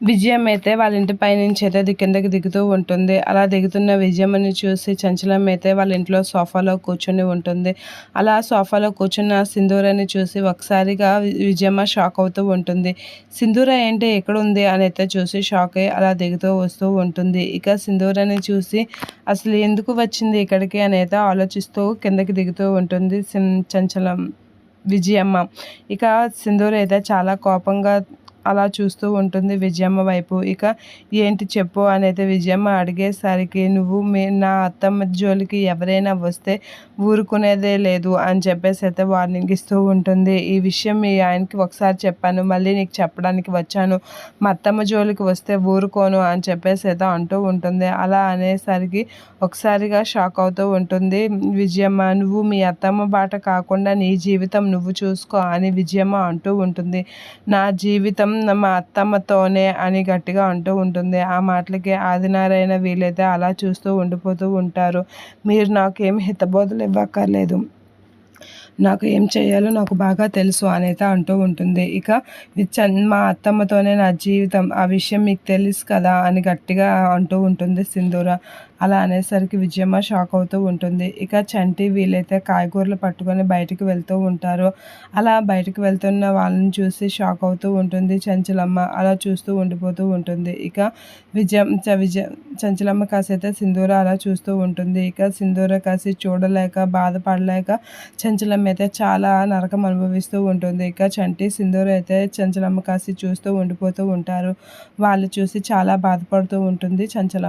విజయం అయితే వాళ్ళ ఇంటి పైనుంచి అయితే అది కిందకి దిగుతూ ఉంటుంది. అలా దిగుతున్న విజయమ్మని చూసి చంచలం అయితే వాళ్ళ ఇంట్లో సోఫాలో కూర్చొని ఉంటుంది. అలా సోఫాలో కూర్చున్న సింధూరని చూసి ఒకసారిగా విజయమ్మ షాక్ అవుతూ ఉంటుంది. సింధూర ఏంటి? ఎక్కడ ఉంది అని అయితే చూసి షాక్ అయ్యి అలా దిగుతూ వస్తూ ఉంటుంది. ఇక సింధూరని చూసి అసలు ఎందుకు వచ్చింది ఇక్కడికి అని అయితే ఆలోచిస్తూ కిందకి దిగుతూ ఉంటుంది చంచలం విజయమ్మ. ఇక సింధూర అయితే చాలా కోపంగా అలా చూస్తూ ఉంటుంది విజయమ్మ వైపు. ఇక ఏంటి చెప్పు అనేది విజయమ్మ అడిగేసరికి నువ్వు మీ నా అత్తమ్మ జోలికి ఎవరైనా వస్తే ఊరుకునేదే లేదు అని చెప్పేసి అయితే వార్నింగ్ ఇస్తూ ఉంటుంది. ఈ విషయం మీ ఆయనకి ఒకసారి చెప్పాను మళ్ళీ నీకు చెప్పడానికి వచ్చాను. మా అత్తమ్మ జోలికి వస్తే ఊరుకోను అని చెప్పేసి అయితే అంటూ ఉంటుంది. అలా అనేసరికి ఒకసారిగా షాక్ అవుతూ ఉంటుంది. విజయమ్మ నువ్వు మీ అత్తమ్మ బాట కాకుండా నీ జీవితం నువ్వు చూసుకో అని విజయమ్మ అంటూ ఉంటుంది. నా జీవితం మా అత్తమ్మతోనే అని గట్టిగా అంటూ ఉంటుంది. ఆ మాటలకి ఆదినారాయణ వీలైతే అలా చూస్తూ ఉండిపోతూ ఉంటారు. మీరు నాకేం హితబోధలు ఇవ్వక్కర్లేదు. నాకు ఏం చేయాలో నాకు బాగా తెలుసు అనేది అంటూ ఉంటుంది. ఇక మా అత్తమ్మతోనే నా జీవితం ఆ విషయం మీకు తెలుసు కదా అని గట్టిగా అంటూ ఉంటుంది సింధూర. అలా అనేసరికి విజయమ్మ షాక్ అవుతూ ఉంటుంది. ఇక చంటి వీలైతే కాయగూరలు పట్టుకొని బయటికి వెళ్తూ ఉంటారు. అలా బయటికి వెళ్తున్న వాళ్ళని చూసి షాక్ అవుతూ ఉంటుంది చంచలమ్మ. అలా చూస్తూ ఉండిపోతూ ఉంటుంది. ఇక విజయం విజయ చంచలమ్మ కాసైతే సింధూర అలా చూస్తూ ఉంటుంది. ఇక సింధూర కాసి చూడలేక బాధపడలేక చంచలమ్మ అయితే చాలా నరకం అనుభవిస్తూ ఉంటుంది. ఇక చంటి సింధూరు అయితే చంచలమ్మ కాసి చూస్తూ ఉండిపోతూ ఉంటారు. వాళ్ళు చూసి చాలా బాధపడుతూ ఉంటుంది చంచలమ్మ.